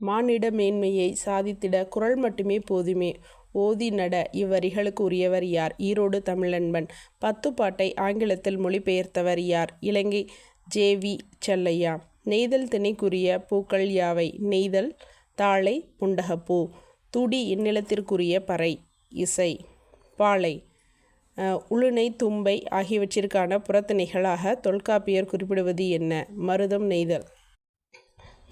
மானிட மேன்மையை சாதித்திட குரல் மட்டுமே போதுமே. ஓதி நட இவ்வரிகளுக்கு உரியவர் யார்? ஈரோடு தமிழன்பன். பத்துப்பாட்டை ஆங்கிலத்தில் மொழிபெயர்த்தவர் யார்? இலங்கை ஜே. வி. செல்லையா. நெய்தல் திணைக்குரிய பூக்கள் யாவை? நெய்தல் தாழை புண்டகப்பூ. துடி இந்நிலத்திற்குரிய பறை இசை. பாலை உளுணை தும்பை ஆகியவற்றிற்கான புறத்திணைகளாக தொல்காப்பியர் குறிப்பிடுவது என்ன? மருதம் நெய்தல்.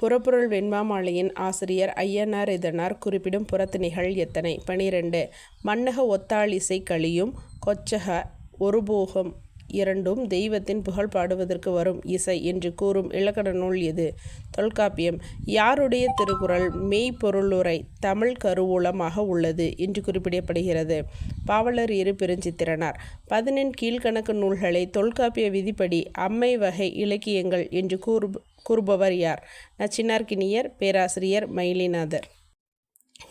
புறப்பொருள் வெண்மாமாலையின் ஆசிரியர் ஐயனார் இதனார் குறிப்பிடும் புறத்திணைகள் எத்தனை? பனிரெண்டு. மன்னக ஒத்தாளிசை கழியும் கொச்சக ஒருபோகம். இரண்டும் தெய்வத்தின் புகழ் பாடுவதற்கு வரும் இசை என்று கூறும் இலக்கண நூல் இது. தொல்காப்பியம். யாருடைய திருக்குறள் மெய்ப்பொருளுரை தமிழ் கருவூலமாக உள்ளது என்று குறிப்பிடப்படுகிறது. பாவலர் இரு பெருஞ்சித்திரனார். பதினெண் கீழ்கணக்கு நூல்களை தொல்காப்பிய விதிப்படி அம்மை வகை இலக்கியங்கள் என்று கூறு கூறுபவர் யார்? நச்சினார்கினியர் பேராசிரியர் மயிலிநாதர்.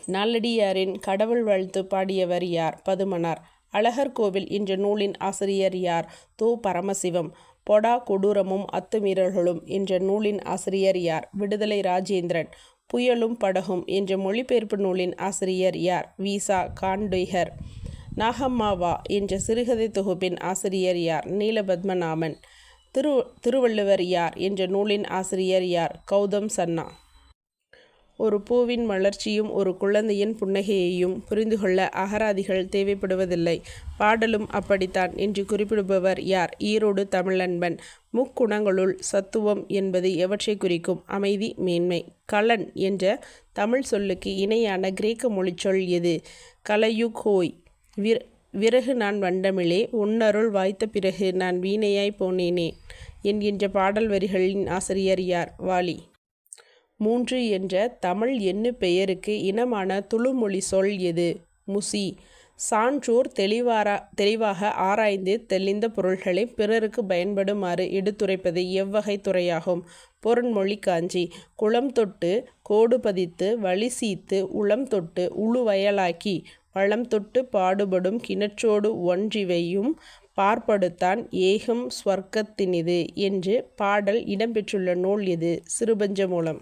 நாலடியாரின் கடவுள் வாழ்த்து பாடியவர் யார்? பதுமனார். அழகர் கோவில் என்ற நூலின் ஆசிரியர் யார்? தோ. பரமசிவம். பொடா கொடூரமும் அத்துமீறல்களும் என்ற நூலின் ஆசிரியர் யார்? விடுதலை ராஜேந்திரன். புயலும் படகும் என்ற மொழிபெயர்ப்பு நூலின் ஆசிரியர் யார்? வீசா காண்டொய்கர் நாகம்மாவா என்ற சிறுகதை தொகுப்பின் ஆசிரியர் யார்? நீலபத்மநாமன் திரு திருவள்ளுவர் யார்? என்ற நூலின் ஆசிரியர் யார்? கௌதம் சன்னா. ஒரு பூவின் மலர்ச்சியும் ஒரு குழந்தையின் புன்னகையையும் புரிந்து கொள்ள அகராதிகள் தேவைப்படுவதில்லை. பாடலும் அப்படித்தான். என்று குறிப்பிடுபவர் யார்? ஈரோடு தமிழன்பன். முக்குணங்களுள் சத்துவம் என்பது எவற்றை குறிக்கும்? அமைதி மேன்மை. கலன் என்ற தமிழ் சொல்லுக்கு இணையான கிரேக்க மொழிச்சொல் எது? கலையுகோய். விர விறகு நான் வண்டமிழே உன்னருள் வாய்த்த பிறகு நான் வீணையாய் போனேனே என்கின்ற பாடல் வரிகளின் ஆசிரியர் யார்? வாலி. மூன்று என்ற தமிழ் எண்ணு பெயருக்கு இனமான துளுமொழி சொல் எது? முசி. சான்றோர் தெளிவாரா தெளிவாக ஆராய்ந்து தெளிந்த பொருள்களை பிறருக்கு பயன்படுமாறு எடுத்துரைப்பது எவ்வகை துறையாகும்? பொருண்மொழி காஞ்சி. குளம் தொட்டு கோடு பதித்து வழி சீத்து உளம் தொட்டு உழுவயலாக்கி வளம் தொட்டு பாடுபடும் கிணற்றோடு ஒன்றிவையும் பார்ப்படுத்தான் ஏகம் ஸ்வர்க்கத்தினிது என்று பாடல் இடம்பெற்றுள்ள நூல் எது? சிறுபஞ்சமூலம்.